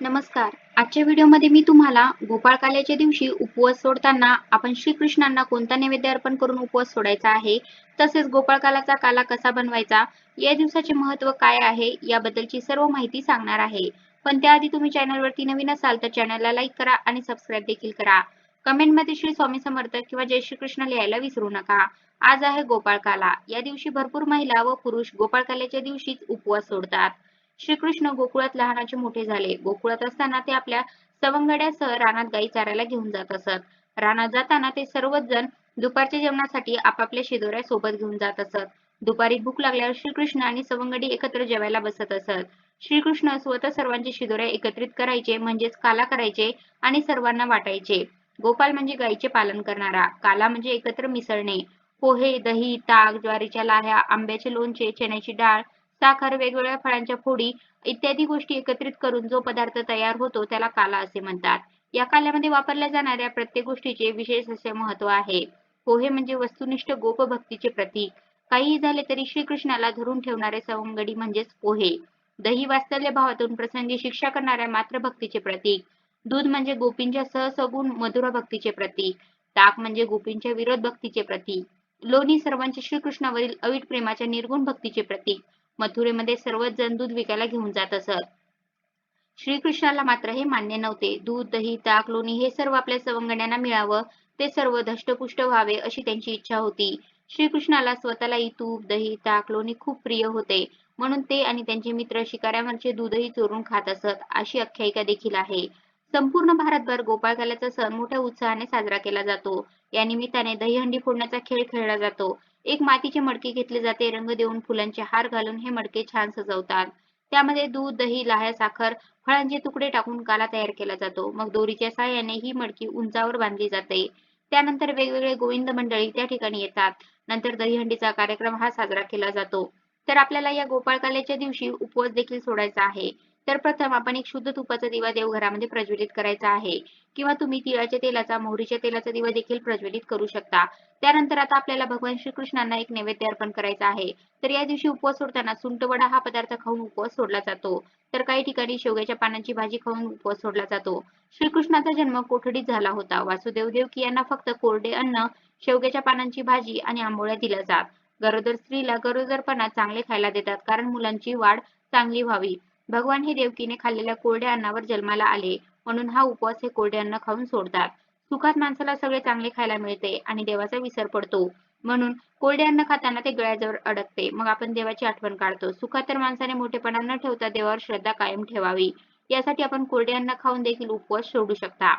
नमस्कार. आजच्या व्हिडिओमध्ये मी तुम्हाला गोपाळकाल्याच्या दिवशी उपवास सोडताना आपण श्रीकृष्णांना कोणता नैवेद्य अर्पण करून उपवास सोडायचा आहे तसेच गोपाळकालाचा काला कसा बनवायचा या दिवसाचे महत्त्व काय आहे याबद्दलची सर्व माहिती सांगणार आहे. पण त्याआधी तुम्ही चॅनलवरती नवीन असाल तर चॅनलला लाईक करा आणि सबस्क्राईब देखील करा. कमेंटमध्ये श्री स्वामी समर्थ किंवा जय श्रीकृष्ण लिहायला विसरू नका. आज आहे गोपाळकाला या दिवशी भरपूर महिला व पुरुष गोपाळकाल्याच्या दिवशीच उपवास सोडतात. श्रीकृष्ण गोकुळात लहानाचे मोठे झाले. गोकुळात असताना ते आपल्या सवंगड्यासह रानात गायी चारायला घेऊन जात असत. रानात जाताना ते सर्वच जण दुपारच्या जेवणासाठी आपापल्या शिदोऱ्या सोबत घेऊन जात असत. दुपारी भूक लागल्यावर श्रीकृष्ण आणि सवंगडी एकत्र जेवायला बसत असत. श्रीकृष्ण स्वतः सर्वांचे शिदोऱ्या एकत्रित करायचे म्हणजेच काला करायचे आणि सर्वांना वाटायचे. गोपाल म्हणजे गायीचे पालन करणारा. काला म्हणजे एकत्र मिसळणे. पोहे दही ताक ज्वारीच्या लाह्या आंब्याचे लोणचे चण्याची डाळ साखर वेगवेगळ्या फळांच्या फोडी इत्यादी गोष्टी एकत्रित करून जो पदार्थ तयार होतो त्याला काला असे म्हणतात. या काल्यामध्ये वापरल्या जाणाऱ्या प्रत्येक गोष्टीचे विशेष असे महत्त्व आहे. पोहे म्हणजे वस्तुनिष्ठ गोप भक्तीचे प्रतीक. काहीही झाले तरी श्रीकृष्णाला धरून ठेवणारे सवंगडी म्हणजेच पोहे. दही वास्तल्य भावातून प्रसंगी शिक्षा करणाऱ्या मात्र भक्तीचे प्रतीक. दूध म्हणजे गोपींच्या सहसगुण मधुर भक्तीचे प्रतीक. ताक म्हणजे गोपींच्या विरोध भक्तीचे प्रतीक. लोणी सर्वांचे श्रीकृष्णावरील अवीट प्रेमाच्या निर्गुण भक्तीचे प्रतीक. मथुरेमध्ये सर्वच जण दूध विकायला घेऊन जात असत. श्रीकृष्णाला मात्र हे मान्य नव्हते. दूध दही ताक लोणी हे सर्व आपल्या सवंगड्यांना मिळावं. ते सर्व धष्टपुष्ट व्हावे अशी त्यांची इच्छा होती. श्रीकृष्णाला स्वतःलाही तूप दही ताक लोणी खूप प्रिय होते. म्हणून ते आणि त्यांचे मित्र शिकाऱ्यावरचे दूधही चोरून खात असत अशी आख्यायिका देखील आहे. संपूर्ण भारतभर गोपाळकाल्याचा सण मोठ्या उत्साहाने साजरा केला जातो. या निमित्ताने दहीहंडी फोडण्याचा खेळ खेळला जातो. एक मातीचे मडके घेतले जाते रंग देऊन फुलांचे हार घालून हे मडके छान सजवतात. त्यामध्ये दूध दही लाह्या साखर फळांचे तुकडे टाकून काला तयार केला जातो. मग दोरीच्या साह्याने ही मडकी उंचावर बांधली जाते. त्यानंतर वेगवेगळे गोविंद मंडळी त्या ठिकाणी येतात. नंतर दहीहंडीचा कार्यक्रम हा साजरा केला जातो. तर आपल्याला या गोपाळकाल्याच्या दिवशी उपवास देखील सोडायचा आहे. तर प्रथम आपण एक शुद्ध तुपाचा दिवा देवघरामध्ये म्हणजे प्रज्वलित करायचा आहे. किंवा तुम्ही तिळाच्या तेलाचा मोहरीच्या तेलाचा दिवा देखील प्रज्वलित करू शकता. त्यानंतर आता आपल्याला भगवान श्रीकृष्णांना एक नैवेद्य अर्पण करायचा आहे. तर या दिवशी उपवास सोडताना सुंटवडा हा पदार्थ खाऊन उपवास सोडला जातो. तर काही ठिकाणी शेवग्याच्या पानांची भाजी खाऊन उपवास सोडला जातो. श्रीकृष्णाचा जन्म कोठडीत झाला होता. वासुदेव देवकी यांना फक्त कोरडे अन्न शेवग्याच्या पानांची भाजी आणि आंबोळ्या दिल्या जात. गरोदर स्त्रीला गरोदरपणा चांगले खायला देतात. कारण मुलांची वाढ चांगली व्हावी. भगवान हे देवकीने खाल्लेल्या कोरड्या अन्नावर जन्माला आले. म्हणून हा उपवास हे कोरडे अन्न खाऊन सोडतात. सुखात माणसाला सगळे चांगले खायला मिळते आणि देवाचा विसर पडतो. म्हणून कोरडे अन्न खाताना ते गळ्याजवळ अडकते. मग आपण देवाची आठवण काढतो. सुखात तर माणसाने मोठेपणा न ठेवता देवावर श्रद्धा कायम ठेवावी. यासाठी आपण कोरडे अन्न खाऊन देखील उपवास सोडू शकता.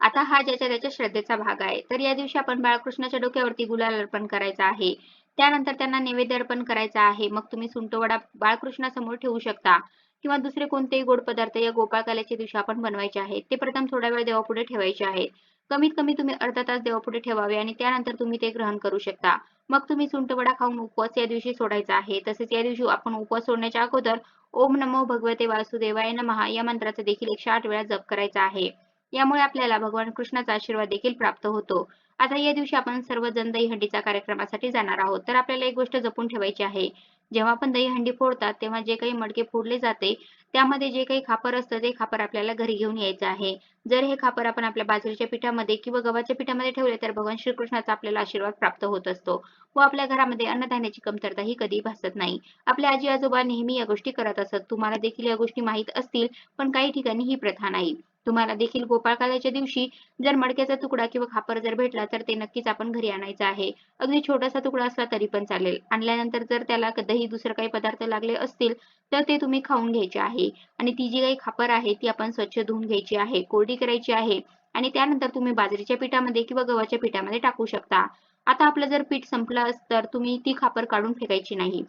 आता हा ज्याच्या त्याच्या श्रद्धेचा भाग आहे. तर या दिवशी आपण बाळकृष्णाच्या डोक्यावरती गुलाल अर्पण करायचा आहे. त्यानंतर त्यांना नैवेद्य अर्पण करायचा आहे. मग तुम्ही सुंटवडा बाळकृष्णासमोर ठेवू शकता. किंवा दुसरे कोणतेही गोड पदार्थ या गोपाळकाल्याच्या दिवशी आपण बनवायचे आहेत. ते प्रथम थोडा वेळ देवापुढे ठेवायचे आहेत. कमीत कमी तुम्ही अर्धा तास देवापुढे ठेवावे आणि त्यानंतर तुम्ही ते ग्रहण करू शकता. मग तुम्ही सुंटवडा खाऊन उपवास या दिवशी सोडायचा आहे. तसेच या दिवशी आपण उपवास सोडण्याच्या अगोदर ओम नमो भगवते वासुदेवाय नमहा या मंत्राचा देखील एकशे आठ वेळा जप करायचा आहे. यामुळे आपल्याला भगवान कृष्णाचा आशीर्वाद देखील प्राप्त होतो. आता या दिवशी आपण सर्वजण दहीहंडीच्या कार्यक्रमासाठी जाणार आहोत. तर आपल्याला एक गोष्ट जपून ठेवायची आहे. जेव्हा आपण दहीहंडी फोडतात तेव्हा जे काही मडके फोडले जाते त्यामध्ये जे काही खापर असतं ते खापर आपल्याला घरी घेऊन यायचं आहे. जर हे खापर आपण आपल्या बाजरीच्या पिठामध्ये किंवा गव्हाच्या पिठामध्ये ठेवले तर भगवान श्रीकृष्णाचा आपल्याला आशीर्वाद प्राप्त होत असतो. व आपल्या घरामध्ये अन्नधान्याची कमतरता ही कधी भासत नाही. आपले आजी आजोबा नेहमी या गोष्टी करत असत. तुम्हाला देखील या गोष्टी माहीत असतील पण काही ठिकाणी ही प्रथा नाही. तुम्हाला देखील गोपाळकाल्याच्या दिवशी जर मडक्याचा तुकडा किंवा खापर जर भेटला तर ते नक्कीच आपण घरी आणायचं आहे. अगदी छोटासा तुकडा असला तरी पण चालेल. आणल्यानंतर जर त्याला दही दुसरं काही पदार्थ लागले असतील तर ते तुम्ही खाऊन घ्यायचे आहे. आहे. आणि ती जी काही खापर आहे ती आपण स्वच्छ धुवून घ्यायची आहे कोरडी करायची आहे. आणि त्यानंतर तुम्ही बाजरीच्या पिठामध्ये किंवा गव्हाच्या पिठामध्ये टाकू शकता. आता आपलं जर पीठ संपलं तर तुम्ही ती खापर काढून फेकायची नाही.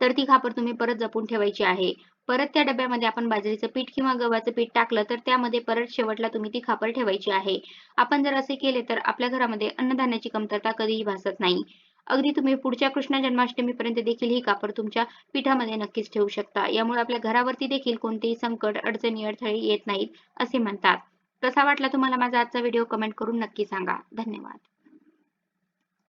तर ती खापर तुम्ही परत जपून ठेवायची आहे. परत त्या डब्यामध्ये आपण बाजरीचं पीठ किंवा गव्हाचं पीठ टाकलं तर त्यामध्ये परत शेवटला तुम्ही ती खापर ठेवायची आहे. आपण जर असे केले तर आपल्या घरामध्ये अन्नधान्याची कमतरता कधीही भासत नाही. अगदी तुम्ही पुढच्या कृष्ण जन्माष्टमीपर्यंत देखील ही कापर तुमच्या पिठामध्ये नक्कीच ठेवू शकता. यामुळे आपल्या घरावरती देखील कोणतेही संकट अडचणी अडथळे येत नाहीत असे म्हणतात. कसा वाटला तुम्हाला माझा आजचा व्हिडिओ? कमेंट करून नक्की सांगा. धन्यवाद.